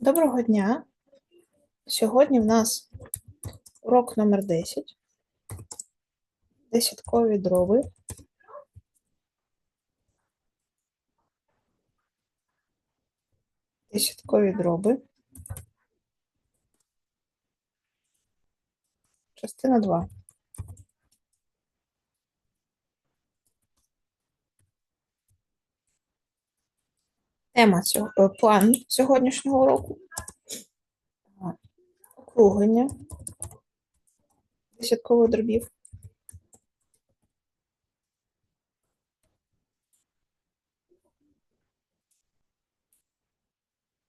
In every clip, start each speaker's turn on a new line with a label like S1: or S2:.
S1: Доброго дня. Сьогодні в нас урок номер 10. Десяткові дроби. Десяткові дроби. Частина 2. Тема цього, е, план сьогоднішнього уроку. Округлення десяткових дробів.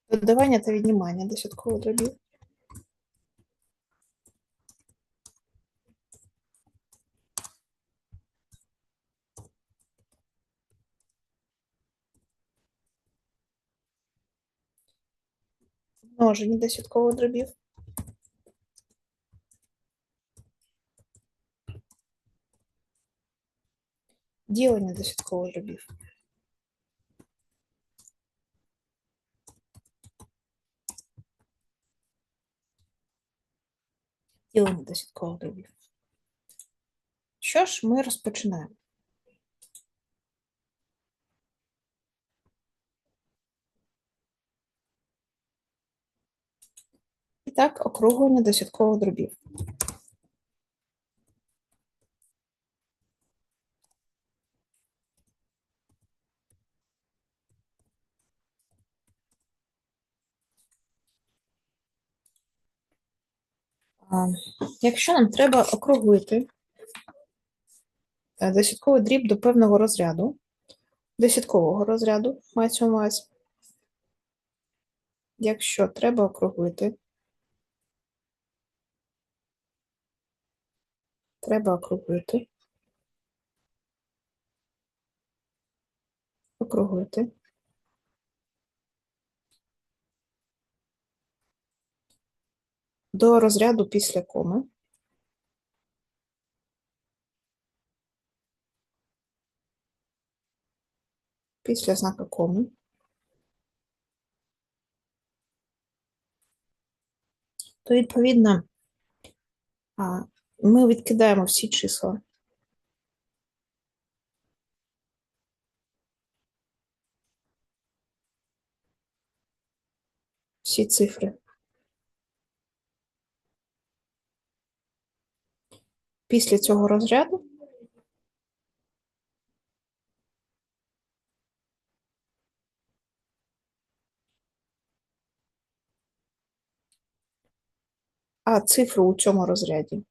S1: Додавання та віднімання десяткових дробів. Множення десяткових дробів. Ділення десяткових дробів. Ділення десяткових дробів. Що ж, ми розпочинаємо. І так, округлення десяткових дробів. Якщо нам треба округлити е, десятковий дріб до певного розряду, десяткового розряду, мається на увазі, якщо треба округлити, треба округлити, округлити. До розряду після коми. Після знака коми. То, відповідно, ми відкидаємо всі числа. Всі цифри. Після цього розряду а цифру у цьому розряді. У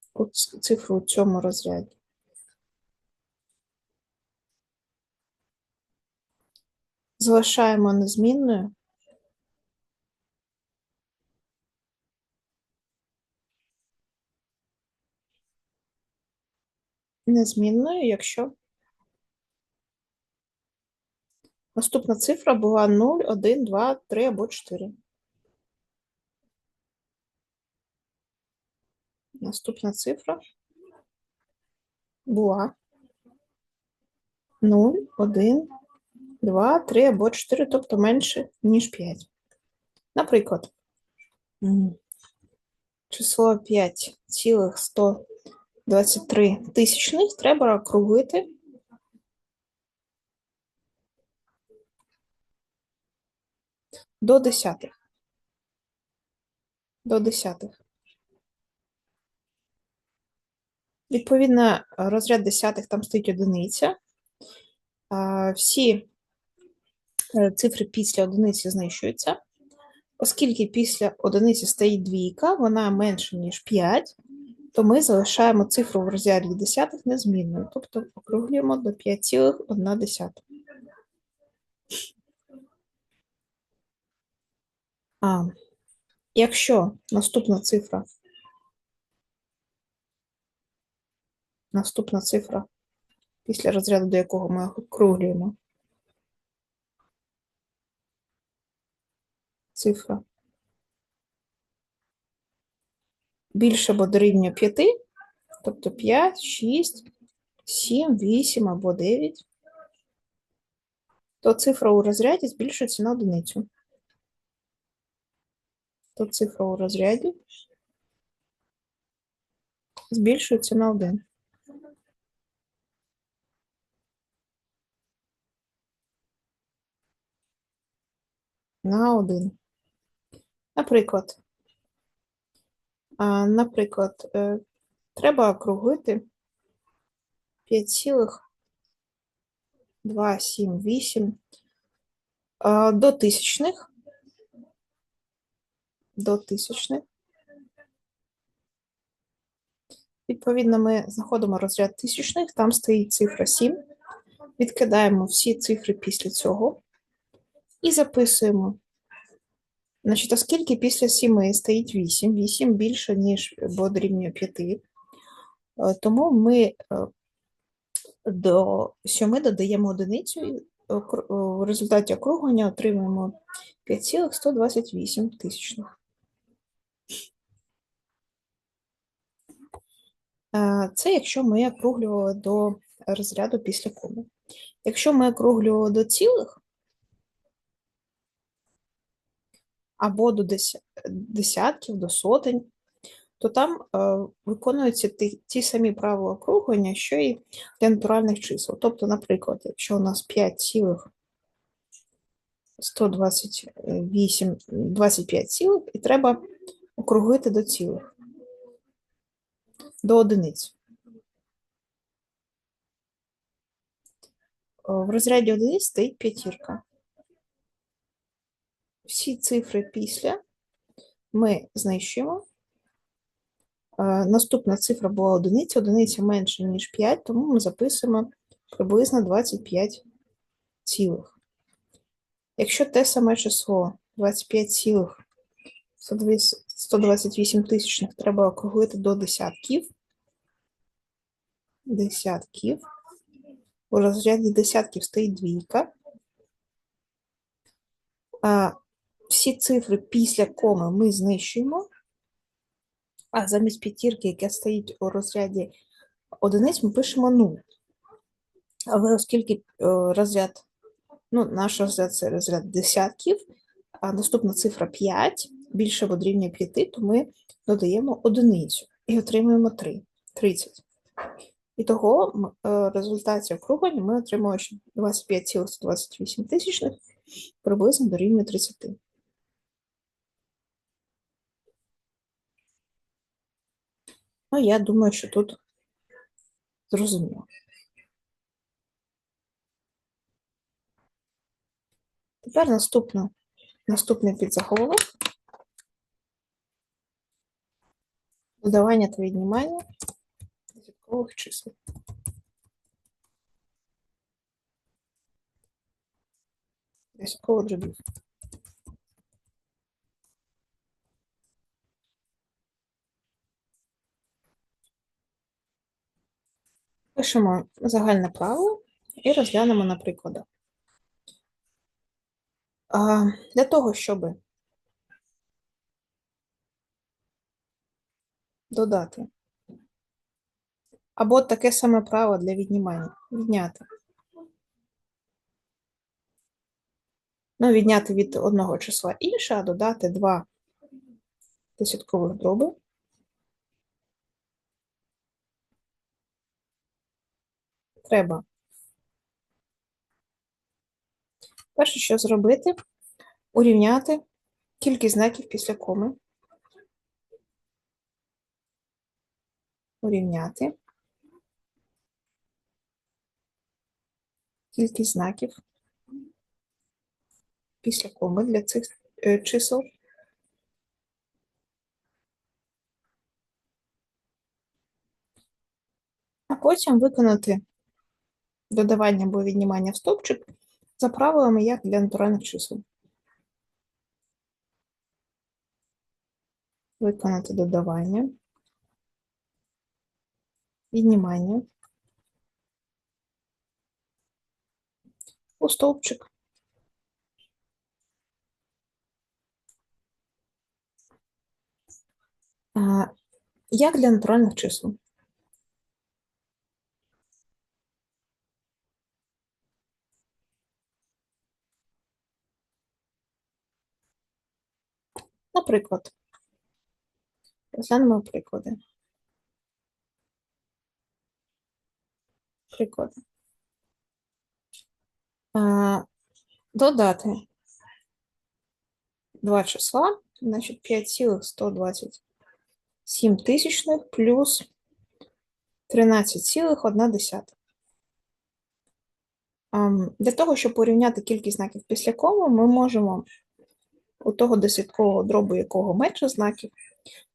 S1: ц- цифру у цьому розряді. Залишаємо незмінною. Незмінною, якщо наступна цифра була 0, 1, 2, 3 або 4. Наступна цифра була 0, 1, 2, 3 або 4, тобто менше, ніж 5. Наприклад, число 5,123 тисячних треба округлити до десятих. До десятих. Відповідно, розряд десятих там стоїть одиниця. Всі е, цифри після одиниці знищуються. Оскільки після одиниці стоїть двійка, вона менше, ніж 5, то ми залишаємо цифру в розряді десятих незмінною, тобто округлюємо до 5,1. А якщо наступна цифра, наступна цифра, після розряду, до якого ми округлюємо, цифра більше або дорівнює 5, тобто 5, 6, 7, 8 або 9, то цифра у розряді збільшується на одиницю. То цифра у розряді збільшується на 1. На 1. Наприклад, наприклад, е, треба округлити 5,278 до тисячних. До тисячних. Відповідно, ми знаходимо розряд тисячних, там стоїть цифра 7. Відкидаємо всі цифри після цього і записуємо. Значить, оскільки після 7 стоїть 8, 8 більше, ніж бо дорівнює 5, е, тому ми е, до 7 додаємо одиницю, і в результаті округлення отримуємо 5,128 тисячних. Е, Це якщо ми округлювали до розряду після коми. Якщо ми округлювали до цілих або до десятків, до сотень, то там е, виконуються ті, ті самі правила округлення, що і для натуральних чисел. Тобто, наприклад, якщо у нас 5,128, 25 цілих, і треба округлити до цілих, до одиниць. Е, В розряді одиниць стоїть п'ятірка. Всі цифри після ми знищуємо. Е, Наступна цифра була одиниця, одиниця менше, ніж 5, тому ми записуємо приблизно 25 цілих. Якщо те саме число 25 цілих 128 тисячних треба округлити до десятків, десятків, у розряді десятків стоїть двійка, а всі цифри після коми ми знищуємо, а замість п'ятірки, яка стоїть у розряді одиниць, ми пишемо 0. Але оскільки е, розряд, ну, наш розряд це розряд десятків, а наступна цифра 5 більше дорівнює 5, то ми додаємо одиницю і отримуємо 3, 30. І того м, е, в результаті округлення ми отримуємо, що 25,128 тисячних приблизно дорівнює 30. Ну, я думаю, що тут зрозуміло. Тепер наступна, наступний підзаголовок. Додавання та віднімання десяткових чисел. Десяткових дробів. Пишемо загальне правило і розглянемо на прикладах. Для того, щоб додати або таке саме право для віднімання. Відняти. Ну, відняти від одного числа інше, а додати два десяткових дроби. Треба. Перше, що зробити, урівняти кількість знаків після коми. Урівняти кількість знаків після коми для цих е, чисел. А потім виконати додавання або віднімання в стовпчик за правилами, як для натуральних чисел. Виконати додавання, віднімання у стовпчик. Як для натуральних чисел? Наприклад, розглянемо приклади. Приклади. Додати два числа, значить 5,127 тисячних плюс 13,1. Ам, Для того, щоб порівняти кількість знаків після коми, ми можемо у того десяткового дробу, якого менше знаків,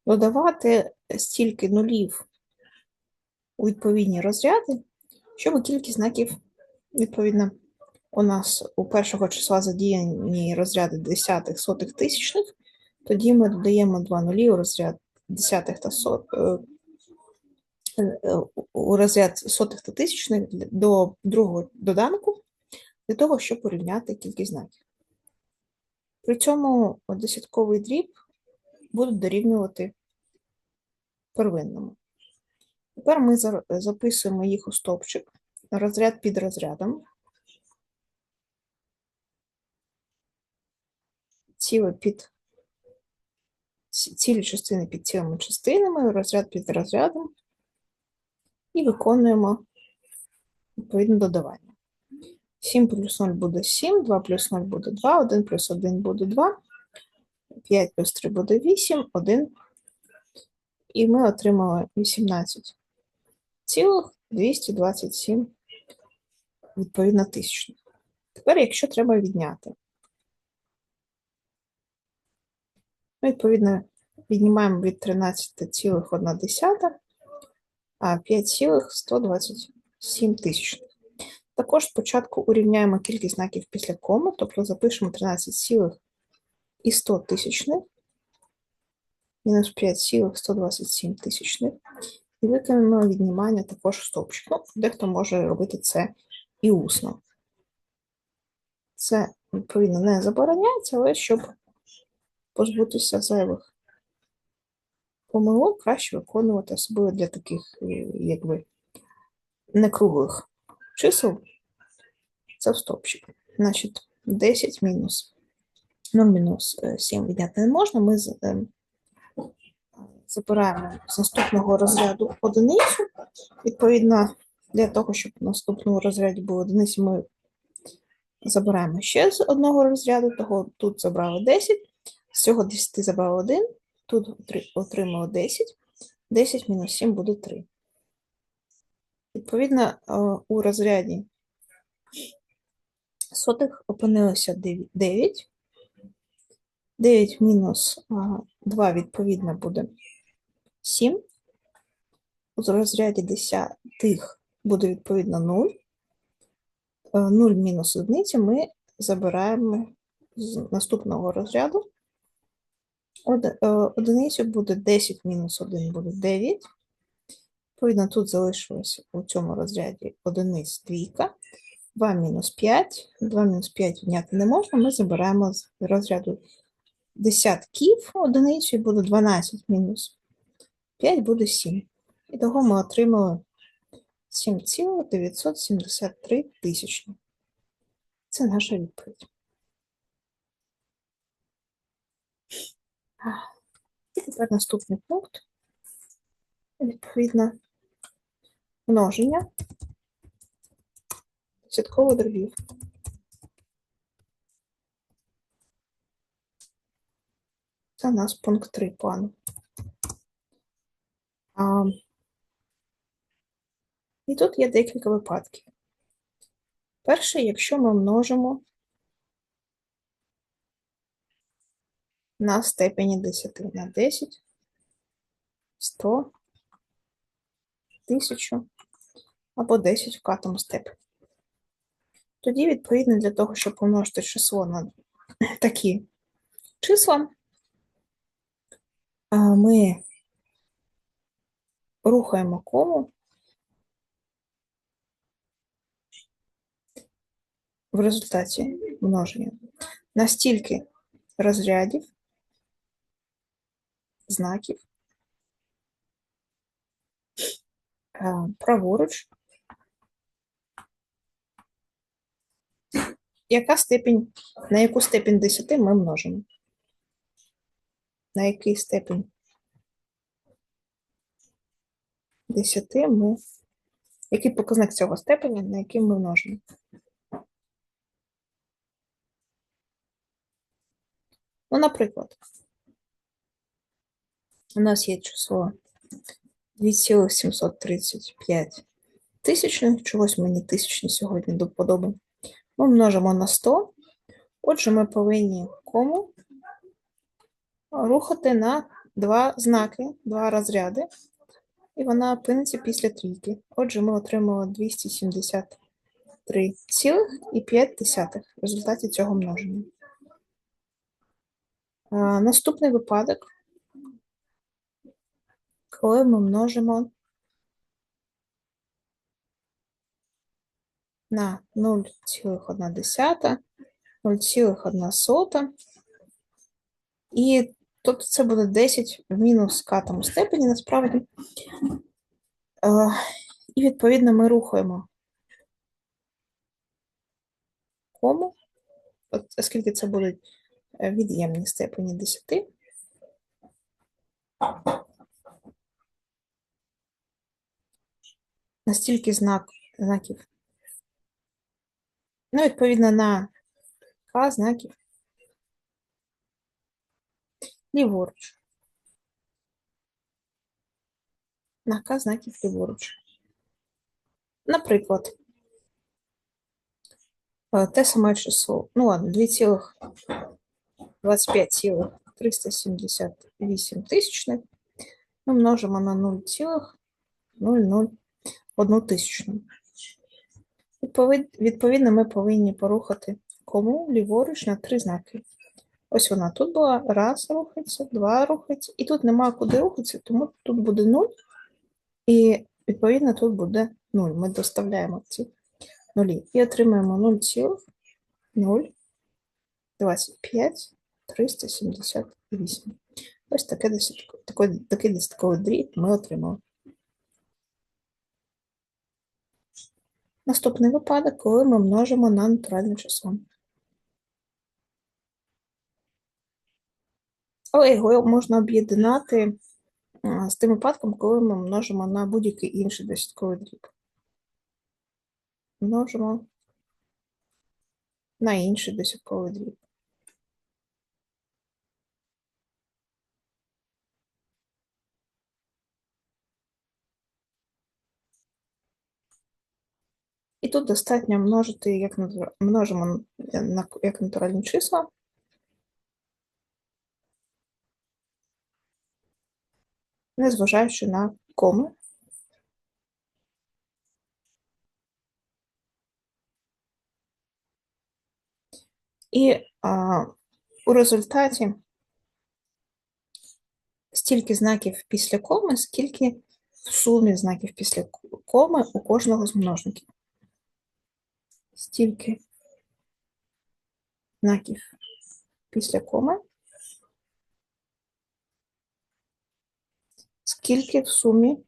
S1: додавати стільки нулів у відповідні розряди, щоб кількість знаків, відповідно, у нас у першого числа задіяні розряди десятих, сотих, тисячних, тоді ми додаємо два нулі у розряд десятих та сот, е, е, у розряд сотих та тисячних до другого доданку для того, щоб порівняти кількість знаків. При цьому десятковий дріб будуть дорівнювати первинному. Тепер ми записуємо їх у стовпчик, розряд під розрядом. Ціле під цілі частини під цілими частинами, розряд під розрядом. І виконуємо відповідне додавання. 7 плюс 0 буде 7, 2 плюс 0 буде 2, 1 плюс 1 буде 2, 5 плюс 3 буде 8, 1. І ми отримали 18 цілих 227 відповідно тисячних. Тепер, якщо треба відняти, ми, відповідно, віднімаємо від 13,1, а 5,127 тисячних. Також спочатку урівняємо кількість знаків після коми, тобто запишемо 13,100 тисячних мінус 5,127 тисячних. І виконуємо віднімання також в стовпчик. Ну, дехто може робити це і усно. Це, відповідно, не забороняється, але щоб позбутися зайвих помилок, краще виконувати, особливо для таких, е, якби, некруглих чисел. Це в. Значить, 10 мінус 0 мінус е, 7 відняти не можна. Ми е, забираємо з наступного розряду одиницю. Відповідно, для того, щоб в наступному розряді було одиниці, ми забираємо ще з одного розряду, того тут забрали 10, з цього 10 забрали 1, тут отри- отримали 10, 10 мінус 7 буде 3. Відповідно, е, у розряді сотих опинилося 9. 9 мінус 2, відповідно, буде 7. У розряді десятих буде відповідно 0. 0 мінус одиниці ми забираємо з наступного розряду. Е, Одиницю буде 10 мінус 1 буде 9. Відповідно, тут залишилося у цьому розряді одиниць двійка. 2 мінус 5. 2 мінус 5 відняти не можна. Ми забираємо з розряду десятків одиницю і буде 12 мінус 5 буде 7. І того ми отримали 7,973 тисячні. Це наша відповідь. І тепер наступний пункт. Відповідно, множення десяткових дробів. Це у нас пункт 3 плану. А, і тут є декілька випадків. Перший, якщо ми множимо на степені 10 на 10, 100, 1000 або 10 в катому степені. Тоді, відповідно, для того, щоб помножити число на такі числа, ми рухаємо кому в результаті множення на стільки розрядів, знаків, праворуч, яка степінь, на яку степінь 10 ми множимо. на який степень 10 ми, який показник цього степеня, на який ми множимо. Ну, наприклад, у нас є число 2,735 тисячних, чогось мені тисячні сьогодні до вподоби. Ми множимо на 100, отже, ми повинні кому рухати на два знаки, два розряди, і вона опиниться після трійки. Отже, ми отримали 273,5 в результаті цього множення. Наступний випадок, коли ми множимо на 0,1, 0,1 і тобто це буде 10 в мінус катому степені насправді. Е, І відповідно ми рухаємо кому, от, оскільки це будуть е, від'ємні степені 10. Настільки знак, знаків. Ну, відповідно, на К знаків ліворуч. На К знаків ліворуч. Наприклад, е, те саме число, ну ладно, 2,25,378 тисячних ми множимо на 0,001 тисячну. Відповід- Відповідно, ми повинні порухати кому ліворуч на три знаки. Ось вона тут була, раз рухається, два рухається, і тут нема куди рухатися, тому тут буде 0, і відповідно тут буде 0. Ми доставляємо ці нулі і отримаємо 0,025 378. Ось таке такий десятковий дріб ми отримали. Наступний випадок, коли ми множимо на натуральне число. Але його можна об'єднати з тим випадком, коли ми множимо на будь-який інший десятковий дріб. Множимо на інший десятковий дріб. І тут достатньо множити, як множимо на як натуральні числа. незважаючи на коми. І а, у результаті стільки знаків після коми, скільки в сумі знаків після коми у кожного з множників. Стільки знаків після коми, скільки в сумі,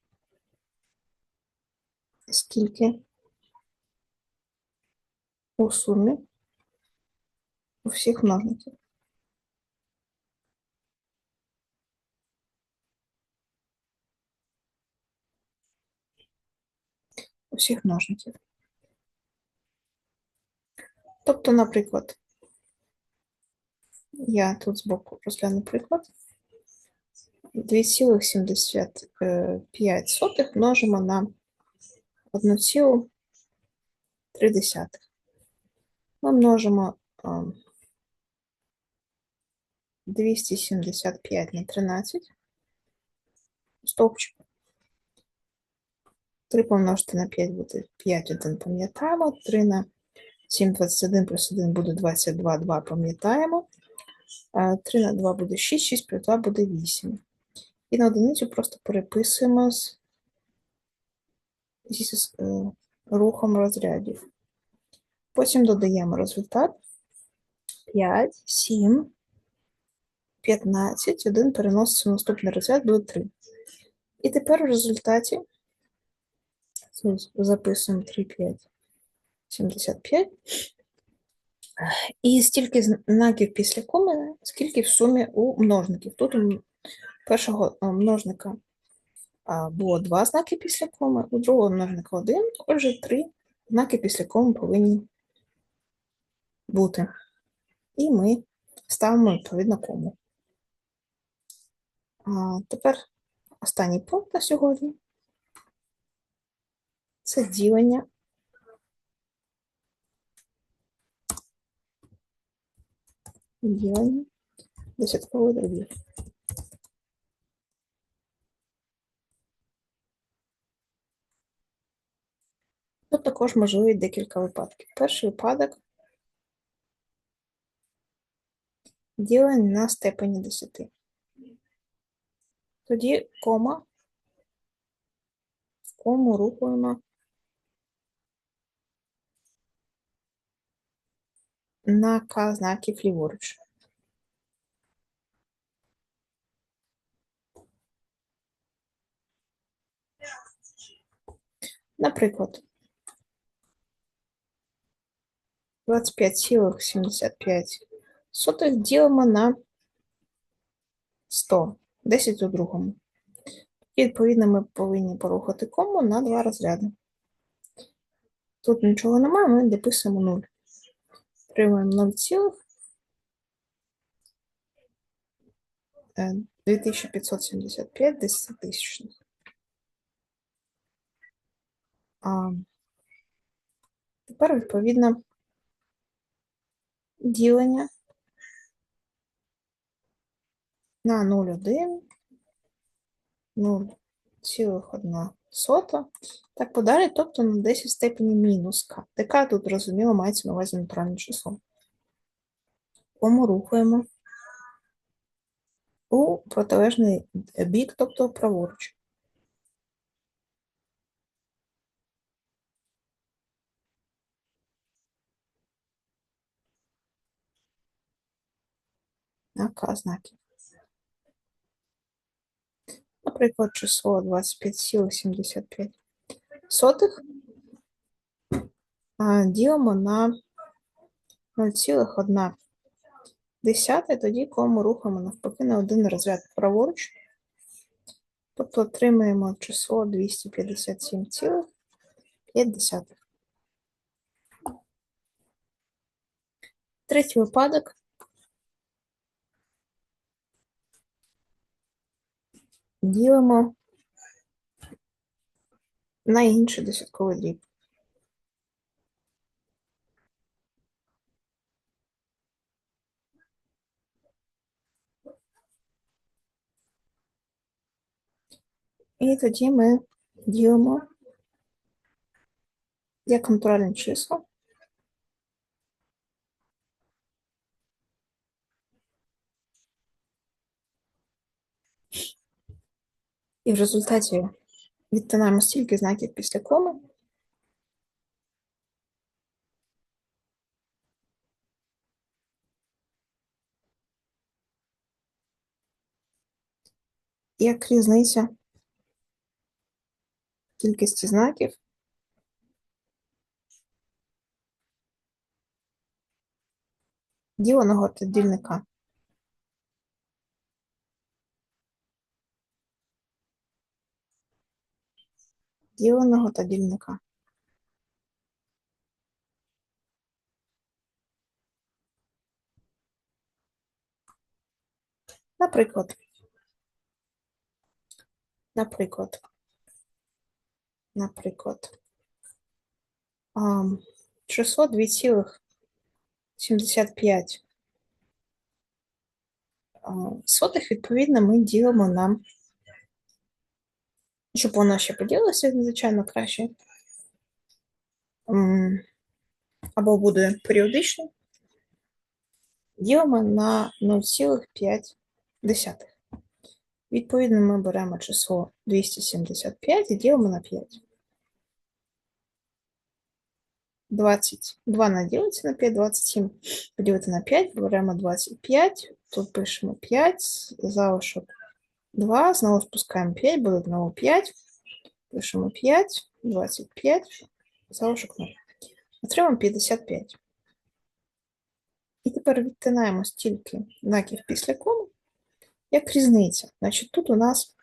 S1: скільки у сумі у всіх множників. У всіх множників. Тобто, наприклад, я тут збоку розгляну приклад. 2,75 множимо на 1,3. Ми множимо 275 на 13 стовпчик. 3 помножити на 5 буде 5, 1 пам'ятаємо. 3 на 7, 21 плюс 1 буде 22, 2 пам'ятаємо. 3 на 2 буде 6, 6 плюс 2 буде 8. І на одиницю просто переписуємо з, зі з, е, рухом розрядів. Потім додаємо результат 5, 7, 15, 1 переноситься в наступний розряд, буде 3. І тепер в результаті записуємо 3, 5, 75. І стільки знаків після коми, скільки в сумі у множників. Тут у першого е, множника було два знаки після коми, у другого множника один, отже, три знаки після коми повинні бути. І ми ставимо відповідно кому. А Тепер останній пункт на сьогодні це ділення. Ділення десяткових дробів. Тут також можливі декілька випадків. Перший випадок ділення на степені 10. Тоді кома, в кому рухаємо на К знаків ліворуч. Наприклад, 25,75 ділимо на 100, 10 у другому. І, відповідно, ми повинні порухати кому на два розряди. Тут нічого немає, ми дописуємо 0. Отримуємо 0, 2575 десятитисячних. А тепер, відповідно, ділення на 0,1, 0,1 сота, так подалі, тобто на 10 степені мінус к. ДК тут, зрозуміло, мається на увазі натуральне число. Кому рухаємо у протилежний бік, тобто праворуч. На К знаків. Наприклад, число 25,75 сотих ділимо на 0,1 десяте, тоді кому рухаємо навпаки на один розряд праворуч. Тобто отримаємо число 257,5. Третій випадок. Ділимо на інший десятковий дріб. І тоді ми ділимо як натуральне число. І в результаті відтинаємо стільки знаків після коми. Як різниця кількості знаків діленого та дільника. Діленого та дільника. Наприклад, наприклад, наприклад, число 2,75 сотих, відповідно, ми ділимо на, щоб воно ще поділилося, звичайно, краще, або буде періодично, ділимо на 0,5. Відповідно, ми беремо число 275 і ділимо на 5. 22 наділиться на 5, 27 поділити на 5, беремо 25, тут пишемо 5, залишок 2, знову спускаємо 5, буде знову 5, пишемо 5, 25, залишок 0. Отримаємо 55. І тепер відтинаємо стільки знаків після коми, як різниця. Значить, тут у нас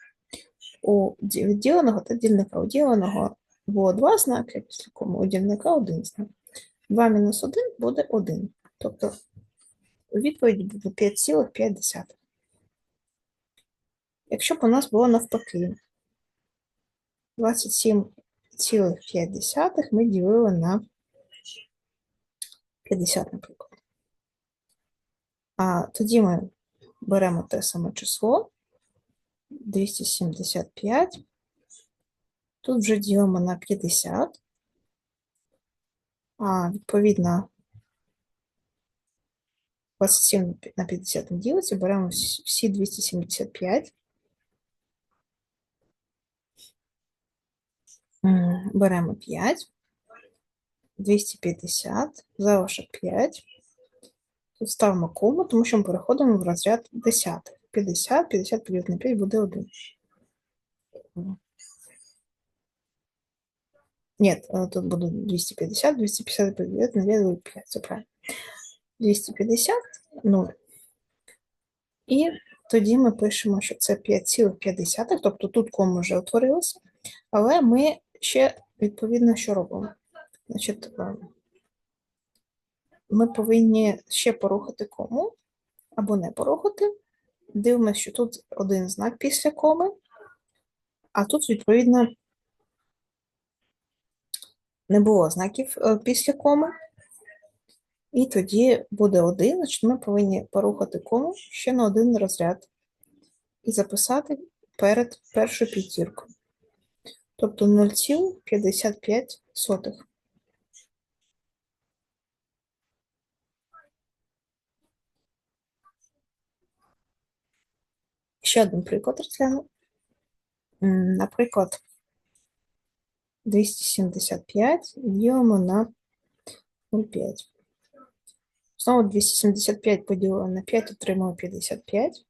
S1: у відділеного та дільника. У діленого було два знаки, а після коми у дільника один знак. 2 мінус 1 буде 1. Тобто у відповіді буде 5,5. Якщо б у нас було навпаки, 27,5 ми ділили на 50, наприклад. А тоді ми беремо те саме число 275. Тут вже ділимо на 50. А, відповідно, 27 на 50 ділиться, беремо всі всі 275. Беремо 5, 250, залишок 5. Тут ставимо кому, тому що ми переходимо в розряд десятих. 50, 50 поділити на 5 буде 1. Ні, е, тут буде 250, 250 поділити на 2 буде 5, це правильно. 250, 0. І тоді ми пишемо, що це 5,5, тобто тут кому вже утворилося, але ми ще відповідно що робимо? Значить, е, ми повинні ще порухати кому або не порухати. Дивимося, що тут один знак після коми, а тут, відповідно, не було знаків е, після коми. І тоді буде один, значить ми повинні порухати кому ще на один розряд і записати перед першою п'ятіркою. Тобто 0,55. Ще один приклад розгляну. Наприклад, 275 ділимо на 0,5. Знову 275 поділили на 5, отримали 55.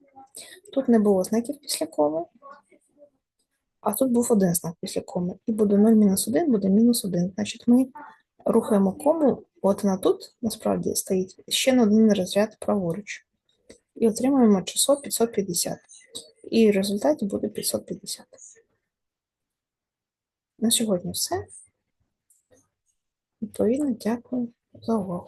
S1: Тут не було знаків після коми, а тут був один знак після коми. І буде 0 мінус 1, буде мінус 1. Значить, ми рухаємо кому, от вона тут насправді стоїть ще на один розряд праворуч. І отримуємо число 550. І в результаті буде 550. На сьогодні все. Відповідно, дякую за увагу.